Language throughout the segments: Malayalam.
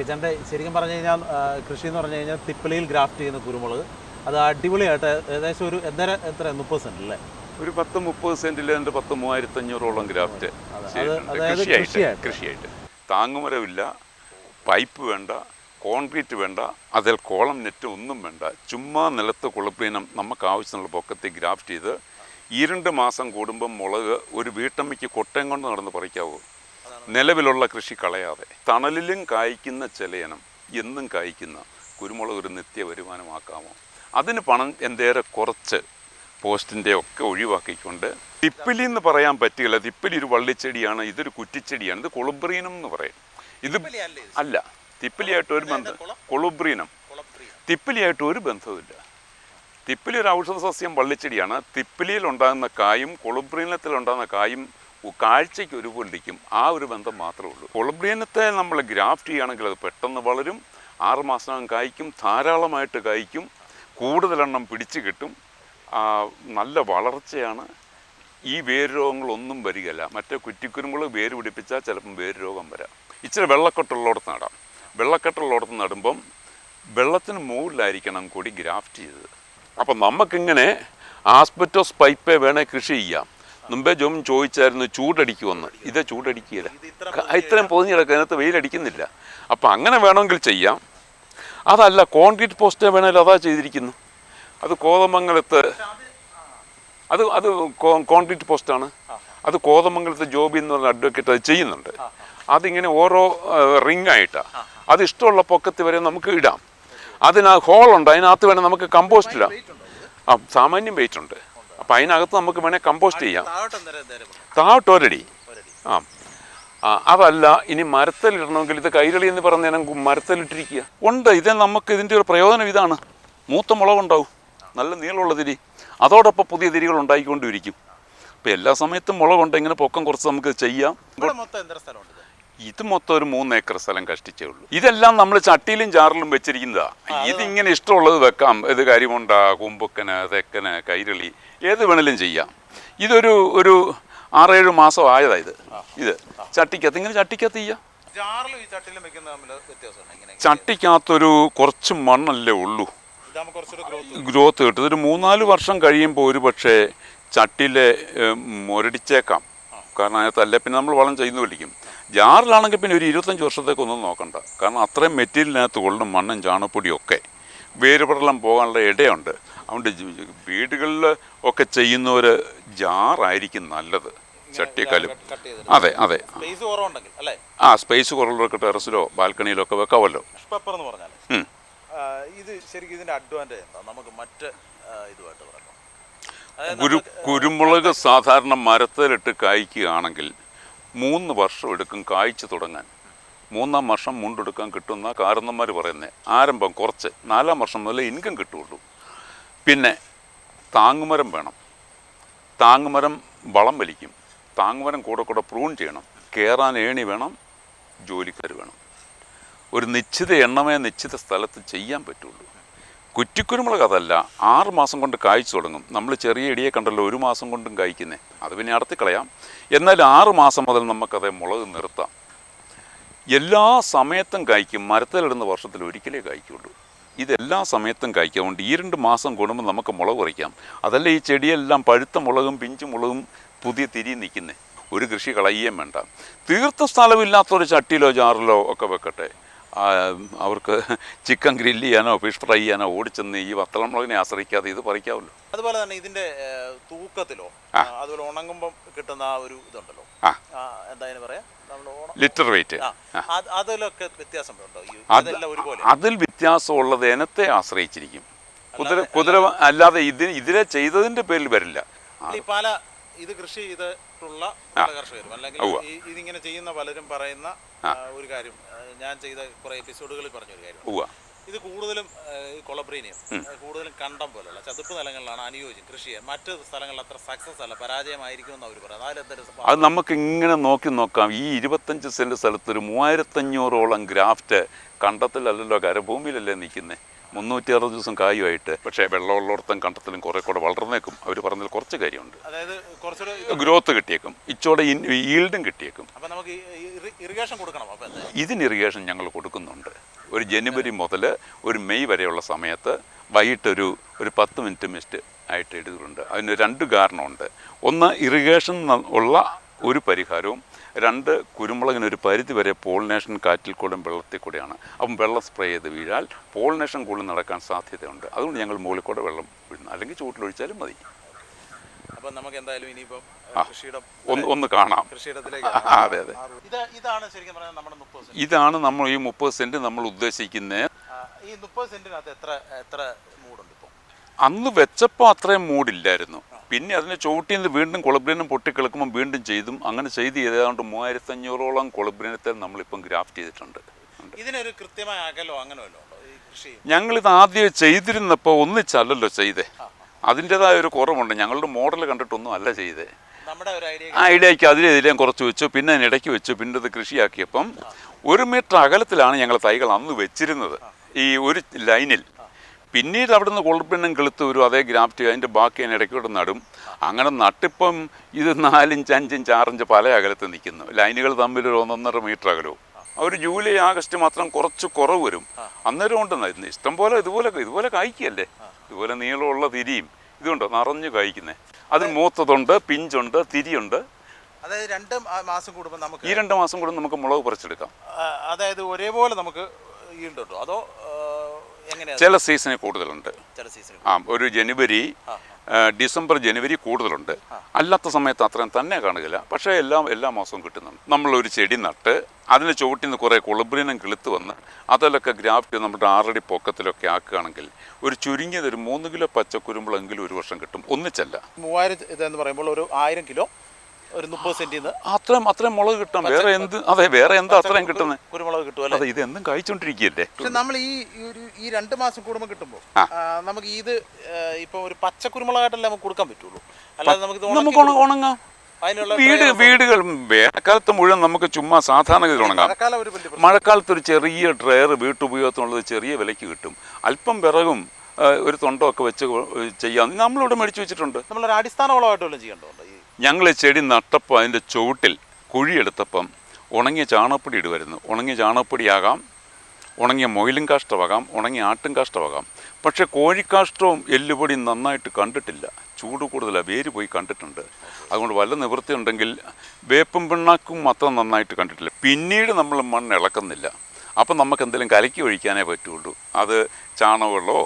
കിച്ചന്റെ ശരിക്കും പറഞ്ഞു കഴിഞ്ഞാൽ കൃഷി എന്ന് പറഞ്ഞു കഴിഞ്ഞാൽ തിപ്പിളിയിൽ ഗ്രാഫ്റ്റ് ചെയ്യുന്ന കുരുമുളക്. അത് അടിപൊളിയായിട്ട് ഏകദേശം ഒരു എന്തര എത്ര മുപ്പത് സെന്റ് അല്ലേ? ഒരു പത്ത് മുപ്പത് സെന്റിൽ എന്റെ പത്ത് മൂവായിരത്തി അഞ്ഞൂറോളം ഗ്രാഫ്റ്റ് കൃഷിയായിട്ട് കൃഷിയായിട്ട്. താങ്ങുമരവില്ല താങ്ങുമരമില്ല പൈപ്പ് വേണ്ട കോൺക്രീറ്റ് വേണ്ട അതിൽ കോളം നെറ്റ് ഒന്നും വേണ്ട. ചുമ്മാ നിലത്ത് കുളിപ്പീനം നമുക്ക് ആവശ്യമുള്ള പൊക്കത്തിൽ ഗ്രാഫ്റ്റ് ചെയ്ത് ഈ രണ്ട് മാസം കൂടുമ്പം മുളക് ഒരു വീട്ടമ്മയ്ക്ക് കൊട്ടയം കൊണ്ട് നടന്ന് പറിക്കാവൂ. നിലവിലുള്ള കൃഷി കളയാതെ തണലിലും കായ്ക്കുന്ന ചെലയനം എന്നും കായ്ക്കുന്ന കുരുമുളക് ഒരു നിത്യ വരുമാനമാക്കാമോ? അതിന് പണം എന്തേറെ കുറച്ച് പോസ്റ്റിന്റെ ഒക്കെ ഒഴിവാക്കിക്കൊണ്ട് തിപ്പിലി എന്ന് പറയാൻ പറ്റില്ല. തിപ്പിലി ഒരു വള്ളിച്ചെടിയാണ് ഇതൊരു കുറ്റിച്ചെടിയാണ്. ഇത് കൊളുബ്രീനം എന്ന് പറയും. ഇത് അല്ല തിപ്പിലിയായിട്ട് ഒരു ബന്ധം കൊളുബ്രീനം തിപ്പിലിയായിട്ട് ഒരു ബന്ധവുമില്ല. തിപ്പിലി ഒരു ഔഷധ സസ്യം വള്ളിച്ചെടിയാണ്. തിപ്പിലിയിൽ ഉണ്ടാകുന്ന കായും കൊളുബ്രീനത്തിൽ ഉണ്ടാകുന്ന കായും കാഴ്ചയ്ക്ക് ഒരു ഇരിക്കും ആ ഒരു ബന്ധം മാത്രമേ ഉള്ളൂ. കൊളുബ്രീനത്തെ നമ്മൾ ഗ്രാഫ്റ്റ് ചെയ്യുകയാണെങ്കിൽ അത് പെട്ടെന്ന് വളരും ആറുമാസം കായ്ക്കും ധാരാളമായിട്ട് കായ്ക്കും കൂടുതലെണ്ണം പിടിച്ചു കിട്ടും. നല്ല വളർച്ചയാണ്. ഈ വേര് രോഗങ്ങളൊന്നും വരികയില്ല. മറ്റേ കുറ്റിക്കുരുമുളക് വേര് പിടിപ്പിച്ചാൽ ചിലപ്പം വേര് രോഗം വരാം. ഇച്ചിരി വെള്ളക്കെട്ടുള്ളിടത്ത് നടാം. വെള്ളക്കെട്ടുള്ളിടത്ത് നടുമ്പം വെള്ളത്തിന് മുകളിലായിരിക്കണം കൂടി ഗ്രാഫ്റ്റ് ചെയ്തത്. അപ്പം നമുക്കിങ്ങനെ ആസ്പെറ്റോസ് പൈപ്പേ വേണേൽ കൃഷി ചെയ്യാം. മുമ്പേ ജോം ചോദിച്ചായിരുന്നു ചൂടടിക്കുമെന്ന്. ഇത് ചൂടടിക്കുകയില്ല. ഇത്രയും പൊതിഞ്ഞ് കിടക്കുക അതിനകത്ത് വെയിലടിക്കുന്നില്ല. അപ്പം അങ്ങനെ വേണമെങ്കിൽ ചെയ്യാം. അതല്ല കോൺക്രീറ്റ് പോസ്റ്റ് വേണമെങ്കിൽ അതാ ചെയ്തിരിക്കുന്നു. അത് കോതമംഗലത്ത് അത് അത് കോൺക്രീറ്റ് പോസ്റ്റാണ്. അത് കോതമംഗലത്ത് ജോബി എന്ന് പറഞ്ഞ അഡ്വക്കേറ്റ് അത് ചെയ്യുന്നുണ്ട്. അതിങ്ങനെ ഓരോ റിംഗ് ആയിട്ടാണ് അത് ഇഷ്ടമുള്ള പൊക്കത്ത് വരെ നമുക്ക് ഇടാം. അതിന് ഹോളുണ്ട് അതിനകത്ത് വേണേൽ നമുക്ക് കമ്പോസ്റ്റ് ഇടാം ആ സാമാന്യം വെയിറ്റ് ഉണ്ട് അപ്പം അതിനകത്ത് നമുക്ക് വേണേൽ കമ്പോസ്റ്റ് ചെയ്യാം. താഴോട്ട് ഒരടി. ആ. ആ, അതല്ല ഇനി മരത്തിലിടണമെങ്കിൽ ഇത് കൈരളി എന്ന് പറഞ്ഞാൽ മരത്തിലിട്ടിരിക്കുക. ഉണ്ട് ഇത് നമുക്ക് ഇതിന്റെ ഒരു പ്രയോജനം ഇതാണ്. മൂത്ത മുളകുണ്ടാവും നല്ല നീളമുള്ള തിരി. അതോടൊപ്പം പുതിയ തിരികൾ ഉണ്ടായിക്കൊണ്ടിരിക്കും. അപ്പോൾ എല്ലാ സമയത്തും മുളകുണ്ട് ഇങ്ങനെ പൊക്കം കുറച്ച് നമുക്ക് ചെയ്യാം. ഇത്? ഇത് മൊത്തം ഒരു മൂന്ന് ഏക്കർ സ്ഥലം കഷ്ടിച്ചേ ഉള്ളൂ. ഇതെല്ലാം നമ്മൾ ചട്ടിയിലും ചാറിലും വെച്ചിരിക്കുന്നതാ. ഇതിങ്ങനെ ഇഷ്ടമുള്ളത് വെക്കാം. ഇത് കരിമുണ്ട കുമ്പക്കന് തെക്കന് കൈരളി ഏത് വേണേലും ചെയ്യാം. ഇതൊരു ഒരു ആറേഴ് മാസം ആയതാ ഇത്. ഇത് ചട്ടിക്കകത്ത് ഇങ്ങനെ ചട്ടിക്കകത്ത് ചെയ്യാം. ചട്ടിക്കകത്തൊരു കുറച്ച് മണ്ണല്ലേ ഉള്ളൂ. ഗ്രോത്ത് ഗ്രോത്ത് കിട്ടും. ഇതൊരു മൂന്നാൽ വർഷം കഴിയുമ്പോൾ ഒരു പക്ഷേ ചട്ടിയിലെ മുരടിച്ചേക്കാം കാരണം അതിനകത്തല്ല പിന്നെ നമ്മൾ വളം ചെയ്യുന്ന വിളിക്കും ജാറിലാണെങ്കിൽ പിന്നെ ഒരു ഇരുപത്തഞ്ച് വർഷത്തേക്കൊന്നും നോക്കണ്ട. കാരണം അത്രയും മെറ്റീരിയലിനകത്ത് കൊള്ളും മണ്ണും ചാണകപ്പൊടിയും ഒക്കെ. വേരുപടലം പോകാനുള്ള ഇടയുണ്ട്. അതുകൊണ്ട് വീടുകളിൽ ഒക്കെ ചെയ്യുന്നവർ ജാറായിരിക്കും നല്ലത്. ചട്ടിക്കാലും അതെ അതെ. ആ സ്പേസ് കുറവുള്ളവർക്ക് ടെറസിലോ ബാൽക്കണിയിലോ ഒക്കെ വെക്കാമല്ലോ. ഇത് ശരിക്കും ഇതിന്റെ അഡ്വാന്റേജ് എന്താ? നമുക്ക് മറ്റ് ഇതുമായിട്ട് കുരു കുരുമുളക് സാധാരണ മരത്തിലിട്ട് കായ്ക്കുകയാണെങ്കിൽ മൂന്ന് വർഷം എടുക്കും കായ്ച്ചു തുടങ്ങാൻ. മൂന്നാം വർഷം മുണ്ടെടുക്കാൻ കിട്ടുന്ന കാരണന്മാർ പറയുന്നത് ആരംഭം കുറച്ച് നാലാം വർഷം മുതൽ ഇൻകം കിട്ടുകയുള്ളൂ. പിന്നെ താങ്ങുമരം വേണം. താങ്ങുമരം വളം വലിക്കും. താങ്ങുമരം കൂടെ കൂടെ പ്രൂൺ ചെയ്യണം. കയറാൻ ഏണി വേണം ജോലിക്കാർ വേണം. ഒരു നിശ്ചിത എണ്ണമേ നിശ്ചിത സ്ഥലത്ത് ചെയ്യാൻ പറ്റുള്ളൂ. കുറ്റിക്കുരുമുളക് അതല്ല ആറ് മാസം കൊണ്ട് കായ്ച്ചു തുടങ്ങും. നമ്മൾ ചെറിയ ഇടിയെ കണ്ടല്ലോ ഒരു മാസം കൊണ്ടും കായ്ക്കുന്നേ. അത് പിന്നെ അടത്തി കളയാം എന്നാൽ ആറ് മാസം മുതൽ നമുക്കത് മുളക് നിർത്താം. എല്ലാ സമയത്തും കായ്ക്കും മരത്തിലിടുന്ന വർഷത്തിൽ ഒരിക്കലേ കായ്ക്കുള്ളൂ ഇതെല്ലാ സമയത്തും കായ്ക്കാറുണ്ട് ഈ രണ്ട് മാസം കൂടുമ്പോൾ നമുക്ക് മുളക് കുറയ്ക്കാം അതല്ല ഈ ചെടിയെല്ലാം പഴുത്ത മുളകും പിഞ്ചു മുളകും പുതിയ തിരി നിൽക്കുന്നേ. ഒരു കൃഷി കളയുകയും വേണ്ട. തീർത്ത സ്ഥലമില്ലാത്തൊരു ചട്ടിയിലോ ജാറിലോ ഒക്കെ വെക്കട്ടെ. അവർക്ക് ചിക്കൻ ഗ്രില്ല് ചെയ്യാനോ ഫിഷ് ഫ്രൈ ചെയ്യാനോ ഓടിച്ചെന്ന് ഈ വത്തളമുളകിനെ ആശ്രയിക്കാതെ ഇത് പറിക്കാമല്ലോ. അതുപോലെ തന്നെ ഇതിന്റെ തൂക്കത്തിലോ അതുപോലെ ഉണങ്ങുമ്പം കിട്ടുന്ന ആ ഒരു ഇതുണ്ടല്ലോ. പറയാ? ലിറ്റർ വെയിറ്റ് അതിലൊക്കെ വ്യത്യാസം അതിൽ വ്യത്യാസമുള്ളത് ഇനത്തെ ആശ്രയിച്ചിരിക്കും. കുതിര കുതിര അല്ലാതെ ഇതിന് ഇതിനെ ചെയ്തതിന്റെ പേരിൽ വരില്ല. പല ഇത് കൃഷി ചെയ്തിട്ടുള്ള കർഷകരും. അല്ലെങ്കിൽ ഇതിങ്ങനെ ചെയ്യുന്ന പലരും പറയുന്ന ഒരു കാര്യം ഞാൻ ചെയ്ത കുറെ എപ്പിസോഡുകളിൽ പറഞ്ഞ ഒരു കാര്യം ഇത് കൂടുതലും കൊളബ്രീനിയം കൂടുതലും കണ്ടം പോലുള്ള ചതുപ്പ് നിലങ്ങളിലാണ് അനുയോജ്യം കൃഷി ചെയ്യാൻ. മറ്റ് സ്ഥലങ്ങളിൽ അത്ര സക്സസ് അല്ല പരാജയമായിരിക്കും എന്ന് അവർ പറയുന്നത്? അത് നമുക്ക് ഇങ്ങനെ നോക്കി നോക്കാം. ഈ ഇരുപത്തഞ്ച് സെന്റ് സ്ഥലത്ത് ഒരു മൂവായിരത്തഞ്ഞൂറോളം ഗ്രാഫ്റ്റ് കണ്ടത്തിലല്ലല്ലോ കരഭൂമിയിലല്ലേ നിൽക്കുന്നത് മുന്നൂറ്റി അറുപത് ദിവസം കായുമായിട്ട് പക്ഷേ വെള്ളമുള്ളിടത്തും കണ്ടത്തിലും കുറേ കൂടെ വളർന്നേക്കും. അവർ പറഞ്ഞതിൽ കുറച്ച് കാര്യമുണ്ട്. അതായത് ഗ്രോത്ത് കിട്ടിയേക്കും. ഇച്ചോടെ ഈൽഡും കിട്ടിയേക്കും. ഇറിഗേഷൻ കൊടുക്കണം ഇതിന് ഇറിഗേഷൻ ഞങ്ങൾ കൊടുക്കുന്നുണ്ട്. ഒരു ജനുവരി മുതൽ ഒരു മെയ് വരെയുള്ള സമയത്ത് വൈകിട്ടൊരു ഒരു പത്ത് മിനിറ്റ് മിസ്റ്റ് ആയിട്ട് എടുത്തിട്ടുണ്ട് അതിന് രണ്ട് കാരണമുണ്ട്. ഒന്ന് ഇറിഗേഷൻ ഉള്ള ഒരു പരിഹാരവും രണ്ട് കുരുമുളകിന് ഒരു പരിധി വരെ പോളിനേഷൻ കാറ്റിൽ കൂടും വെള്ളത്തിൽ കൂടെയാണ്. അപ്പം വെള്ളം സ്പ്രേ ചെയ്ത് വീഴാൽ പോളിനേഷൻ കൂടുതൽ നടക്കാൻ സാധ്യതയുണ്ട്. അതുകൊണ്ട് ഞങ്ങൾ മുകളിൽ കൂടെ വെള്ളം വീഴുന്നു അല്ലെങ്കിൽ ചൂട്ടിലൊഴിച്ചാലും മതി. അപ്പം നമുക്ക് എന്തായാലും ഇനിയിപ്പം ഒന്ന് ഒന്ന് കാണാം. അതെ അതെ. ഇതാണ് ശരിക്കും പറഞ്ഞാൽ നമ്മുടെ മുപ്പത് സെന്റ്. ഇതാണ് നമ്മൾ ഈ മുപ്പത് സെന്റ് നമ്മൾ ഉദ്ദേശിക്കുന്നത് ഈ മുപ്പത് സെന്റിനകത്ത് എത്ര എത്ര മൂടുണ്ട് ഇപ്പോൾ അന്ന് വെച്ചപ്പോൾ അത്രയും മൂടില്ലായിരുന്നു. പിന്നെ അതിനെ ചുവട്ടിൽ നിന്ന് വീണ്ടും കുളബ്രീനം പൊട്ടിക്കിളക്കുമ്പോൾ വീണ്ടും ചെയ്തും. അങ്ങനെ ചെയ്ത് ഏതാണ്ട് മൂവായിരത്തഞ്ഞൂറോളം കൊളബ്രീനത്തെ നമ്മളിപ്പം ഗ്രാഫ്റ്റ് ചെയ്തിട്ടുണ്ട്. ഇതിനൊരു കൃത്യമായ അകലോ അങ്ങനെ ഞങ്ങളിത് ആദ്യം ചെയ്തിരുന്നപ്പോൾ ഒന്നിച്ചല്ലല്ലോ ചെയ്തേ. അതിന്റെതായ ഒരു കുറവുണ്ട്. ഞങ്ങളുടെ മോഡൽ കണ്ടിട്ടൊന്നും അല്ല ചെയ്തേ ആ ഇടയ്ക്ക് അതിലെതിരെയും കുറച്ച് വെച്ചു. പിന്നെ അതിനിടയ്ക്ക് വെച്ചു. പിന്നെ അത് കൃഷിയാക്കിയപ്പം ഒരു മീറ്റർ അകലത്തിലാണ് ഞങ്ങൾ തൈകൾ അന്ന് വെച്ചിരുന്നത്. ഈ ഒരു ലൈനിൽ. പിന്നീട് അവിടെ നിന്ന് കൊളുപ്പിണ്ണം കെളുത്ത് വരും അതേ ഗ്രാഫ്റ്റ് അതിന്റെ ബാക്കി അതിന് ഇടയ്ക്കൂടെ നടും. അങ്ങനെ നട്ടിപ്പം ഇത് നാലിഞ്ച് അഞ്ചിഞ്ച് ആറിഞ്ച് പല അകലത്ത് നിൽക്കുന്നു. ലൈനുകൾ തമ്മിൽ ഒരു ഒന്നൊന്നര മീറ്റർ അകലവും. ഒരു ജൂലൈ ആഗസ്റ്റ് മാത്രം കുറച്ച് കുറവ് വരും. അന്നേരം ഉണ്ടെന്നായിരുന്നു ഇഷ്ടം പോലെ ഇതുപോലെ ഇതുപോലെ കായ്ക്കല്ലേ? ഇതുപോലെ നീളമുള്ള തിരിയും. ഇതുണ്ടോ? നിറഞ്ഞു കായ്ക്കുന്നേ. അതിന് മൂത്തതുണ്ട് പിഞ്ചുണ്ട് തിരിയുണ്ട്. അതായത് രണ്ട് മാസം കൂടുമ്പോൾ നമുക്ക് ഈ രണ്ട് മാസം കൂടുമ്പോൾ നമുക്ക് മുളക് പറിച്ചെടുക്കാം. അതായത് ഒരേപോലെ നമുക്ക് ഈൽഡുണ്ടോ അതോ ആ, എങ്ങനെയാ ചില സീസണിൽ കൂടുതലുണ്ട്. ആ ഒരു ജനുവരി ഡിസംബർ ജനുവരി കൂടുതലുണ്ട്. അല്ലാത്ത സമയത്ത് അത്രയും തന്നെ കാണുകയില്ല പക്ഷേ എല്ലാം എല്ലാ മാസവും കിട്ടുന്നുണ്ട്. നമ്മളൊരു ചെടി നട്ട് അതിന് ചുവട്ടിൽ നിന്ന് കുറേ കുളബ്രീനം കിളുത്ത് വന്ന് അതിലൊക്കെ ഗ്രാഫ്റ്റ് നമ്മുടെ ആറടി പൊക്കത്തിലൊക്കെ ആക്കുകയാണെങ്കിൽ ഒരു ചുരുങ്ങിയത് ഒരു മൂന്ന് കിലോ പച്ചക്കുരുമ്പളെങ്കിലും ഒരു വർഷം കിട്ടും. ഒന്നിച്ചല്ല. മൂവായിരം ഇതെന്ന് പറയുമ്പോൾ ഒരു ആയിരം കിലോ ഒരു മുപ്പത് സെന്റിന്ന്. അത്രയും അത്രയും മുളക് കിട്ടാം വേറെ എന്ത് അതെ വേറെ എന്താ അത്രയും കിട്ടുന്നത് കുരുമുളക് കിട്ടും അതെ ഇത് എന്നും കഴിച്ചോണ്ടിരിക്കുകയല്ലേ? പക്ഷെ നമ്മൾ ഈ ഈ ഒരു ഈ രണ്ട് മാസം കൂടുമ്പോൾ കിട്ടുമ്പോൾ. നമുക്ക് ഇത് ഇപ്പൊ ഒരു പച്ച കുരുമുളകായിട്ടല്ലേ നമുക്ക് കൊടുക്കാൻ പറ്റുള്ളൂ. അല്ലാതെ നമുക്ക് നമുക്ക് ഉണ- ഉണങ്ങാം. വീട് വീടുകൾ വേനൽക്കാലത്ത് മുഴുവൻ നമുക്ക് ചുമ്മാ ഉണങ്ങാം. ഒരു വലിയ പ്രശ്നം. മഴക്കാലത്ത് ഒരു ചെറിയ ഡ്രയർ വീട്ടുപയോഗത്തിനുള്ളത് ചെറിയ വിലയ്ക്ക് കിട്ടും. അല്പം വിറകും ഒരു തൊണ്ടമൊക്കെ വെച്ച് ചെയ്യാം. നമ്മളിവിടെ മേടിച്ചു വെച്ചിട്ടുണ്ട്. നമ്മളൊരു അടിസ്ഥാന വളമായിട്ട് വല്ലതും ചെയ്യേണ്ടതുണ്ട്? ഞങ്ങൾ ചെടി നട്ടപ്പോൾ അതിന്റെ ചുവട്ടിൽ കുഴിയെടുത്തപ്പം ഉണങ്ങിയ ചാണകപ്പൊടി ഇടുമായിരുന്നു ഉണങ്ങിയ ചാണകപ്പൊടിയാകാം ഉണങ്ങിയ മൊയിലും കാഷ്ടമാകാം ഉണങ്ങിയ ആട്ടും കാഷ്ടമാകാം പക്ഷേ കോഴിക്കാഷ്ടവും എല്ലുപൊടിയും നന്നായിട്ട് കണ്ടിട്ടില്ല. ചൂട് കൂടുതലാണ് വേര് പോയി കണ്ടിട്ടുണ്ട്. അതുകൊണ്ട് വല്ല നിവൃത്തി ഉണ്ടെങ്കിൽ വേപ്പും പിണ്ണാക്കും മാത്രം നന്നായിട്ട് കണ്ടിട്ടില്ല. പിന്നീട് നമ്മൾ മണ്ണ് ഇളക്കുന്നില്ല. അപ്പം നമുക്ക് എന്തെങ്കിലും കലക്കി ഒഴിക്കാനേ പറ്റുള്ളൂ. അത് ചാണകമുള്ളോ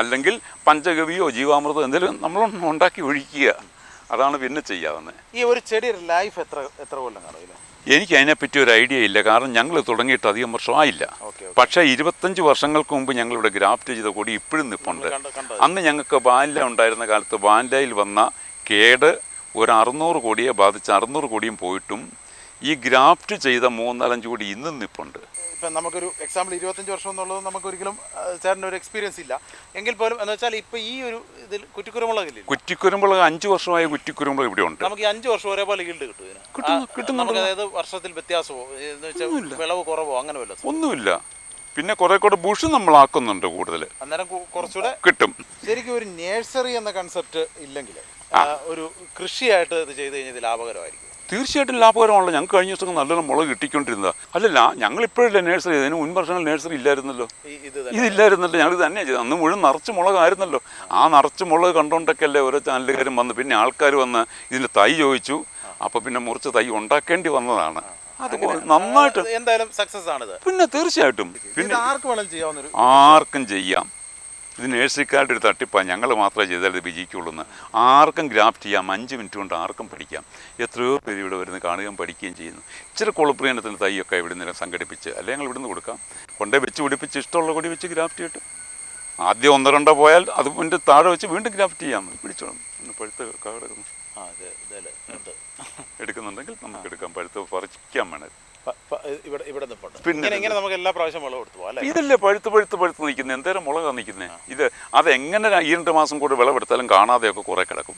അല്ലെങ്കിൽ പഞ്ചഗവിയോ ജീവാമൃതമോ എന്തെങ്കിലും നമ്മൾ ഉണ്ടാക്കി ഒഴിക്കുക. അതാണ് പിന്നെ ചെയ്യാവുന്നത് ഈ ഒരു ചെടിയുടെ ലൈഫ് എത്ര എത്ര കൊല്ലം കാണും എനിക്ക് അതിനെപ്പറ്റി ഒരു ഐഡിയ ഇല്ല. കാരണം ഞങ്ങൾ തുടങ്ങിയിട്ട് അധികം വർഷമായില്ല പക്ഷേ ഇരുപത്തഞ്ച് വർഷങ്ങൾക്ക് മുമ്പ് ഞങ്ങളിവിടെ ഗ്രാഫ്റ്റ് ചെയ്ത കൊടി ഇപ്പോഴും നിൽപ്പുണ്ട് അന്ന് ഞങ്ങൾക്ക് ബാൻല ഉണ്ടായിരുന്ന കാലത്ത് ബാൻലയിൽ വന്ന കേട് ഒരു അറുന്നൂറ് കോടിയെ ബാധിച്ച് അറുന്നൂറ് കോടിയും പോയിട്ടും ഈ ഗ്രാഫ്റ്റ് ചെയ്ത മൂന്നാലഞ്ച് കൂടി ഇന്നും നിപ്പുണ്ട്. ഇപ്പം നമുക്കൊരു എക്സാമ്പിൾ ഇരുപത്തഞ്ച് വർഷം എന്നുള്ളത് നമുക്ക് ഒരിക്കലും ചേട്ടന്റെ ഒരു എക്സ്പീരിയൻസ് ഇല്ല. എങ്കിൽ പോലും എന്ന് വെച്ചാൽ ഇപ്പം ഈ ഒരു ഇതിൽ കുറ്റിക്കുരുമുളകില്ല? കുറ്റിക്കുരുമുളക് അഞ്ച് വർഷമായ കുറ്റിക്കുരുമുളക് ഇവിടെ ഉണ്ട്. നമുക്ക് ഈ അഞ്ച് വർഷം ഒരേപോലെ ഈൽഡ് കിട്ടും നമുക്ക് അതായത് വർഷത്തിൽ വ്യത്യാസമോ? എന്ന് വെച്ചാൽ വിളവ് കുറവോ? അങ്ങനെ വല്ല ഒന്നുമില്ല. പിന്നെ കുറെ കൂടെ ബുഷ് നമ്മളാക്കുന്നുണ്ട് കൂടുതൽ അന്നേരം കുറച്ചുകൂടെ കിട്ടും. ശരിക്കും ഒരു നേഴ്സറി എന്ന കൺസെപ്റ്റ് ഇല്ലെങ്കിൽ ഒരു കൃഷിയായിട്ട് ഇത് ചെയ്ത് കഴിഞ്ഞാൽ ലാഭകരമായിരിക്കും. തീർച്ചയായിട്ടും ലാഭകരമാണല്ലോ. ഞങ്ങൾക്ക് കഴിഞ്ഞ ദിവസം നല്ലൊരു മുളക് കിട്ടിക്കൊണ്ടിരുന്നത്. അല്ലല്ല ഞങ്ങൾ ഇപ്പോഴല്ലേ നേഴ്സറി ഇതിന് മുൻ വർഷങ്ങൾ നേഴ്സറി ഇല്ലായിരുന്നല്ലോ. ഇതില്ലായിരുന്നല്ലോ ഞങ്ങൾ തന്നെ ചെയ്തത്. അന്ന് മുഴുവൻ നിറച്ച് മുളകായിരുന്നല്ലോ ആ നിറച്ച് മുളക് കണ്ടുകൊണ്ടൊക്കെ അല്ലേ ഓരോ ചാനലുകാരും വന്ന്. പിന്നെ ആൾക്കാർ വന്ന് ഇതിന്റെ തൈ ചോദിച്ചു. അപ്പോൾ പിന്നെ മുറിച്ച് തൈ ഉണ്ടാക്കേണ്ടി വന്നതാണ്. അതുപോലെ നന്നായിട്ട് എന്തായാലും സക്സസ് ആണിത്. പിന്നെ തീർച്ചയായിട്ടും. പിന്നെ ആർക്കും ചെയ്യാം. ഇത് നേഴ്സറിക്കാരുടെ ഒരു തട്ടിപ്പാണ്. ഞങ്ങൾ മാത്രമേ ചെയ്താൽ ഇത് വിജയിക്കുള്ളൂ എന്ന്. ആർക്കും ഗ്രാഫ്റ്റ് ചെയ്യാം. അഞ്ച് മിനിറ്റ് കൊണ്ട് ആർക്കും പഠിക്കാം. എത്രയോ പേര് ഇവിടെ വരുന്ന് കാണുകയും പഠിക്കുകയും ചെയ്യുന്നു. ഇച്ചിരി കുളപ്രിയണത്തിന് തൈയൊക്കെ ഇവിടെ നിന്ന് സംഘടിപ്പിച്ച് അല്ലെങ്കിൽ ഞങ്ങൾ ഇവിടുന്ന് കൊടുക്കാം. കൊണ്ടേ വെച്ച് പിടിപ്പിച്ച് ഇഷ്ടമുള്ള കൊടി വെച്ച് ഗ്രാഫ്റ്റ് ചെയ്തിട്ട് ആദ്യം ഒന്നോ രണ്ടോ പോയാൽ അത് അതിന്റെ താഴെ വെച്ച് വീണ്ടും ഗ്രാഫ്റ്റ് ചെയ്യാം. പിടിച്ചോളും. പഴുത്ത് ഉണ്ട്. എടുക്കുന്നുണ്ടെങ്കിൽ നമുക്ക് എടുക്കാം. പഴുത്ത് പറിക്കാൻ വേണേ ഇവിടെ ഇവിടെ പിന്നെ ഇങ്ങനെ നമുക്ക് എല്ലാ പ്രാവശ്യം വിളവ് എടുത്തു അല്ലേ? ഇതല്ലേ പഴുത്ത് പഴുത്ത് പഴുത്ത് നിൽക്കുന്നത് എന്തേരം മുളകാണ് നിൽക്കുന്നത് ഇത് അതെങ്ങനെ ഈ രണ്ട് മാസം കൂടെ വിളവെടുത്താലും കാണാതെയൊക്കെ കുറേ കിടക്കും.